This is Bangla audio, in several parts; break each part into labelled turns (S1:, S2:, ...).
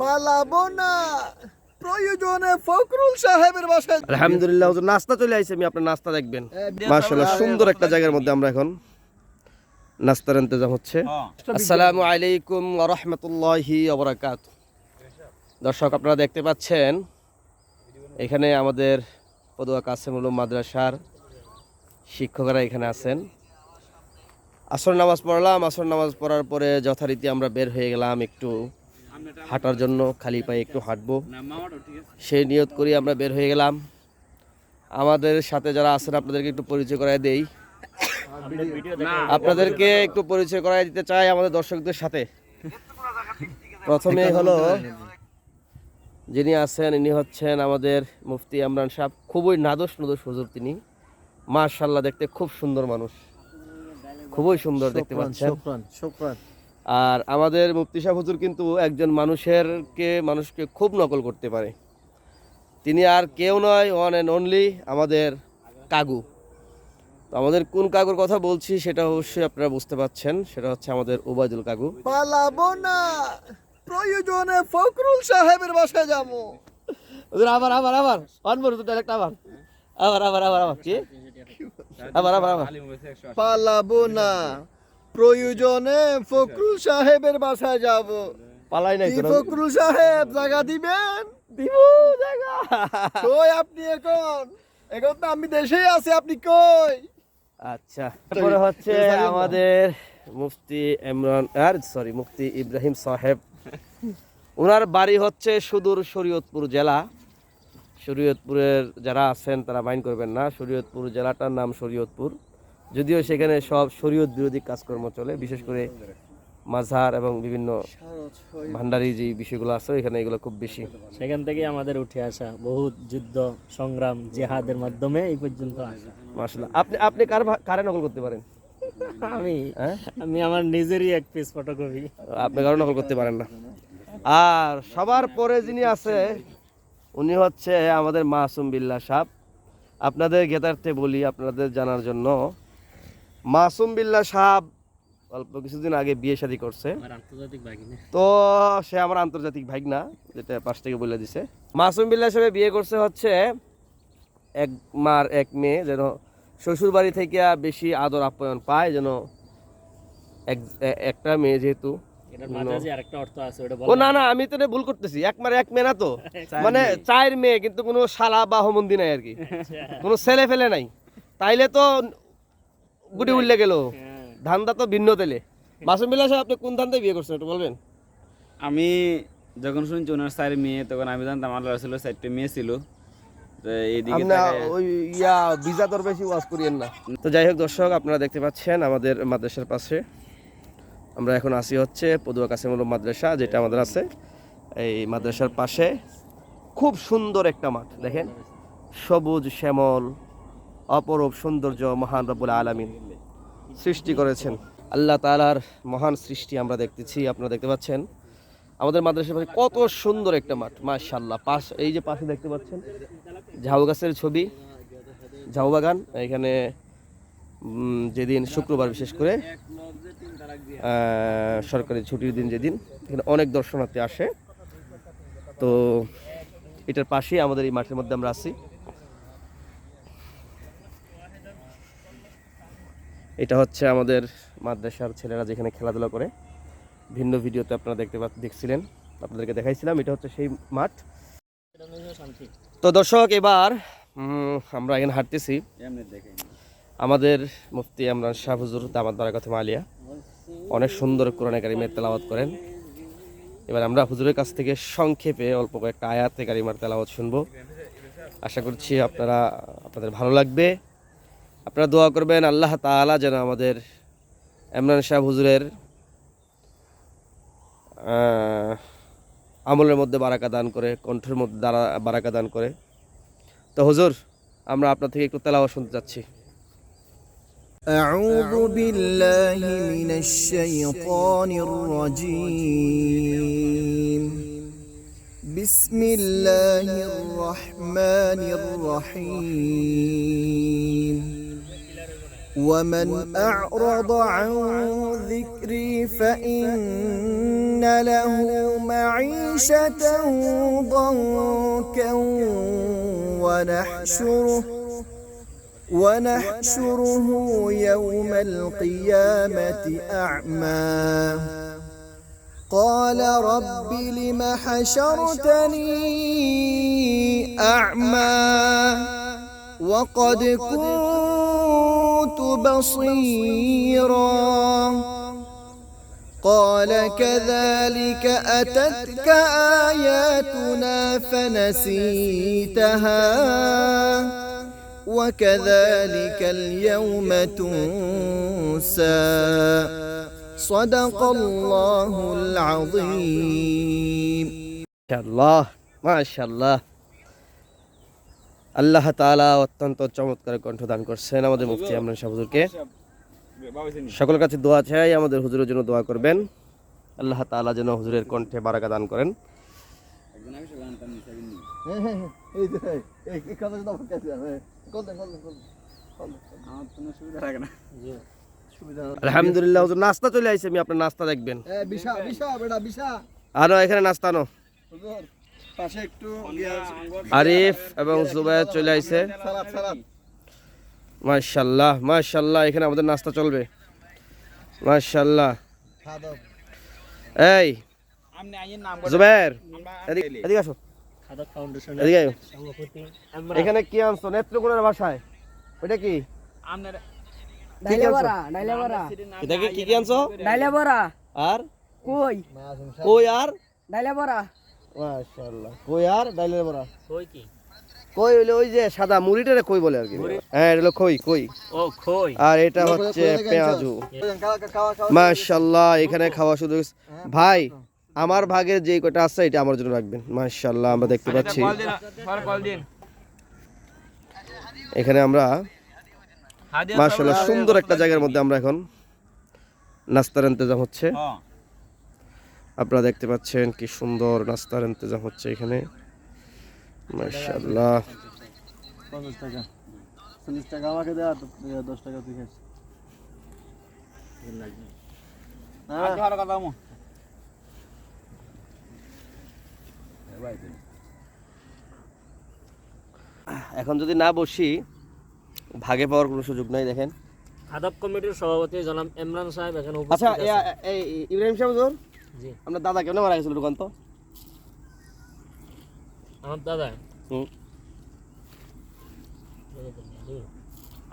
S1: পালাবো না। প্রয়োজনে ফখরুল সাহেবের বাসায়
S2: আলহামদুলিল্লাহ হুজুর নাস্তা চলে আসছে আমি আপনার নাস্তা দেখবেন। মাশাআল্লাহ সুন্দর একটা জায়গার মধ্যে আমরা এখন নাস্তার ইন্তজাম হচ্ছে। আসসালামু আলাইকুম ওয়া রাহমাতুল্লাহি ওয়া দর্শক আপনারা দেখতে পাচ্ছেন এখানে আমাদের পদুয়া কাসেম উলুম মাদ্রাসার শিক্ষকরা এখানে আছেন। আসর নামাজ পড়লাম আসর নামাজ পড়ার পরে যথারীতি আমরা বের হয়ে গেলাম একটু হাঁটার জন্য খালি পায়ে একটু হাঁটবো। সেই নিয়ত করি আমরা বের হয়ে গেলাম। আমাদের সাথে যারা আছেন আপনাদেরকে একটু পরিচয় করাই দেই। আপনাদেরকে একটু পরিচয় করাই দিতে চাই আমাদের দর্শকদের সাথে। প্রথমে হলো যিনি আছেন ইনি হচ্ছেন আমাদের মুফতি আমরান সাহেব। খুবই নাদোষ নদোষ হুজুর তিনি। মাশাল্লাহ দেখতে খুব সুন্দর মানুষ। খুবই সুন্দর দেখতে পাচ্ছেন। আর আমাদের মুফতি সাহেব হুজুর কিন্তু একজন মানুষেরকে মানুষকে খুব নকল করতে পারে। তিনি আর কেউ নয় ওয়ান অ্যান্ড অনলি আমাদের কাগু তো আমাদের কোন কাগুর কথা বলছি সেটা অবশ্যই আপনারা বুঝতে পাচ্ছেন সেটা হচ্ছে আমাদের ওবায়দুল কাগু
S1: পালাবো না। প্রয়োজনে ফখরুল সাহেবের বাসায় যাব।
S2: হুজুর আবার আবার আবার। অন বলুন ডাইরেক্ট আবার। আবার আবার আবার আবার। কি? আবার আবার আবার।
S1: পালাবো না। প্রয়োজনে ফখরুল সাহেবের বাসায় যাব।
S2: পালাই নাই
S1: ফখরুল সাহেব জায়গা দিবেন?
S2: দিব জায়গা।
S1: কই আপনি এখন? এখন তো আমি দেশেই আছি আপনি কই?
S2: আচ্ছা তারপরে হচ্ছে আমাদের মুফতি ইমরান আর সরি মুফতি ইব্রাহিম সাহেব। ওনার বাড়ি হচ্ছে সুদূর শরীয়তপুর জেলা। শরীয়তপুরের যারা আছেন তারা মাইন্ড করবেন না শরীয়তপুর জেলাটার নাম শরীয়তপুর। যদিও সেখানে সব শরীয়ত বিরোধী কাজকর্ম চলে বিশেষ করে মাঝার এবং বিভিন্ন ভান্ডারি যে বিষয়গুলো আছে এখানে এগুলো খুব বেশি।
S3: সেখান থেকে আমাদের উঠে আসা বহু যুদ্ধ সংগ্রাম জেহাদের মাধ্যমে এই পর্যন্ত আসা।
S2: মাসাল্লাহ আপনি আপনি কার কারে নকল করতে পারেন?
S3: আমি
S2: হ্যাঁ?
S3: আমি আমার নিজেরই এক পিস ফটোকপি
S2: আপনি কারও নকল করতে পারেন না। আর সবার পরে যিনি আছে উনি হচ্ছে আমাদের মাসুম বিল্লাহ সাহ আপনাদের গেতার্থে বলি আপনাদের জানার জন্য মাসুম বিল্লাহ সাহ অল্প কিছুদিন আগে বিয়ে শাদী করছে। তো সে আমার আন্তর্জাতিক ভাই না যেটা পাশ থেকে বলে দিছে। মাসুম বিল্লাহ সাহেব বিয়ে করছে হচ্ছে এক মার এক মেয়ে যেন শ্বশুর বাড়ি থেকে বেশি আদর আপ্যায়ন পায় যেন এক একটা মেয়ে যেহেতু। ও না না আমি তো ভুল করতেছি। এক মারে এক মেয়ে না তো। মানে চায়ের মেয়ে কিন্তু কোনো শালা বা হোমন্দি নাই আর কি। কোনো ছেলে ফেলে নাই। তাইলে তো গুটি উঠলে গেল। ধান্দা তো ভিন্ন তেলে। মাসুম সাহেব আপনি কোন ধান্দায় বিয়ে করছেন একটু বলবেন?
S4: আমি যখন শুনছি ওনার স্যার মেয়ে তখন আমি জানতাম আল্লাহ ছিল চারটে মেয়ে ছিল।
S2: ইয়া তো যাই হোক দর্শক আপনারা দেখতে পাচ্ছেন আমাদের মাদ্রাসার পাশে। আমরা এখন আসি হচ্ছে পদুয়া কাসিমুল মাদ্রাসা যেটা আমাদের আছে। এই মাদ্রাসার পাশে খুব সুন্দর একটা মাঠ দেখেন। সবুজ শ্যামল অপরূপ সৌন্দর্য মহান রব্বুল আলামিন সৃষ্টি করেছেন। আল্লাহ তাআলার মহান সৃষ্টি আমরা দেখতেছি, আপনারা দেখতে পাচ্ছেন। আমাদের মাদ্রাসার পাশে কত সুন্দর একটা মাঠ, মাশাআল্লাহ। পাশ, এই যে পাশে দেখতে পাচ্ছেন, ঝাউ গাছের ছবি, ঝাউ বাগান, এখানে যেদিন শুক্রবার বিশেষ করে সরকারি ছুটির দিন যেদিন, এখানে অনেক দর্শনার্থী আসে। তো, এটার পাশেই আমাদের এই মাঠের মধ্যে আমরা আছি। এটা হচ্ছে আমাদের মাদ্রাসার ছেলেরা যেখানে খেলাধুলা করে। ভিন্ন ভিডিওতে আপনারা দেখতে দেখছিলেন, আপনাদেরকে দেখাইছিলাম, এটা হচ্ছে সেই মাঠ। তো দর্শক, এবার আমরা এখানে হাঁটতেছি। আমাদের মুফতি আমরান শাহ হুজুর দামাত বারাকাতুম আলিয়া। অনেক সুন্দর কোরআনে কারিমের তেলাওয়াত করেন। এবার আমরা হুজুরের কাছ থেকে সংক্ষেপে অল্প কয়েকটা আয়াতে কারিমার তেলাওয়াত শুনব। আশা করছি আপনারা, আপনাদের ভালো লাগবে। আপনারা দোয়া করবেন আল্লাহ তাআলা যেন আমাদের ইমরান শাহ হুজুরের আহ, আমলের মধ্যে বারাকা দান করে কণ্ঠের মধ্যে দ্বারা বারাকা দান করে তো হুজুর আমরা আপনার থেকে একটু তেলাওয়াত শুনতে চাচ্ছি
S1: أعوذ بالله من الشيطان الرجيم بسم الله الرحمن الرحيم ومن أعرض عن ذكري فإن له معيشة ضنكا ونحشره ونحشره يوم القيامة أعمى قال رب لم حشرتني أعمى وقد كنت بصيرا. قال كذلك أتتك آياتنا فنسيتها. وكذلك اليوم تنسى. صدق الله العظيم.
S2: ما شاء الله ما شاء الله. আল্লাহ তাআলা অত্যন্ত চমৎকার কণ্ঠ দান করছেন আমাদের মুফতি আমরান শাহ হুজুরকে। সকলের কাছে দোয়া চাই আমাদের হুজুরের জন্য দোয়া করবেন। আল্লাহ তাআলা যেন হুজুরের কণ্ঠে বারাকা দান করেন। আলহামদুলিল্লাহ হুজুর নাস্তা চলে আইছে আমি আপনার নাস্তা দেখবেন।
S1: বিশা বিশা
S2: আরও এখানে নাস্তা আনো।
S1: হুজুর
S2: আরিফ এবং জুবাইর চলে আইছে। মাশাল্লাহ মাশাল্লাহ এখানে আমাদের নাস্তা চলবে। মাশাল্লাহ। এই জুবাইর এদিকে এদিকে আসো। এদিকে আয়ো।
S3: সভাপতি। আমরা
S2: এখানে কি আনছো? নেত্রকোনার ভাষায় ওইটা কি? আনছো? আর?
S5: কই?
S2: কই আর?
S5: ডাইলে বড়া
S2: মাশাআল্লাহ। কই আর? ডাইলের বড়া
S3: কই কি?
S2: কই হইল ওই যে সাদা মুড়িটারে কই বলে আর কি? হ্যাঁ এটা হলো কই কই
S3: ও
S2: আর এটা হচ্ছে পেঁয়াজু। এখানে খাওয়া শুধু ভাই আমার ভাগের যে কটা আছে এটা আমার জন্য রাখবেন। মাশাল্লাহ আমরা দেখতে পাচ্ছি। এখানে আমরা মাশাল্লাহ সুন্দর একটা জায়গার মধ্যে আমরা এখন নাস্তার ইন্তজাম হচ্ছে। আপনারা দেখতে পাচ্ছেন কি সুন্দর নাস্তার ইন্তজাম হচ্ছে এখানে। মাশাল্লাহ
S1: পঞ্চাশ টাকা। চল্লিশ টাকা আমাকে দেওয়া দশ টাকা তুই খাইস
S2: এখন যদি না বসি ভাগে পাওয়ার কোনো সুযোগ নাই দেখেন।
S3: খাদক কমিটির সভাপতি জনাব ইমরান সাহেব এখানে
S2: আচ্ছা। ইব্রাহিম সাহেব আপনার দাদা কেমন মারা গেছিল দোকান তো
S3: আমার দাদা?
S2: হুম।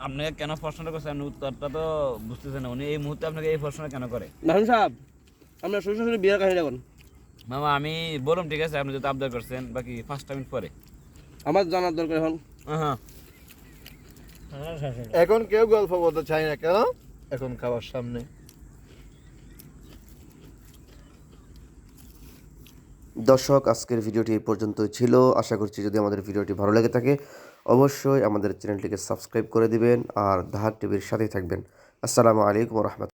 S4: আপনাকে কেন প্রশ্নটা করছেন? আপনি উত্তরটা তো বুঝতেছেন না। উনি এই মুহূর্তে আপনাকে এই প্রশ্নটা কেন করে?
S2: নাহিম সাহেব আমরা শ্বশুর শাশুড়ি বিয়ের কাহিনী এখন
S4: মামা আমি বললাম ঠিক আছে আপনি যদি আবদার করছেন বাকি পাঁচটা মিনিট পরে।
S2: আমার জানার দরকার এখন।
S4: হ্যাঁ
S1: এখন কেউ গল্প বলতে চাই না কেন? এখন খাবার সামনে।
S2: দর্শক, আজকের ভিডিওটি এই পর্যন্তই ছিল। আশা করছি যদি আমাদের ভিডিওটি ভালো লেগে থাকে, অবশ্যই আমাদের চ্যানেলটিকে সাবস্ক্রাইব করে দিবেন আর ধাহার টিভির সাথেই থাকবেন। আসসালামু আলাইকুম রহমতুল্লাহ।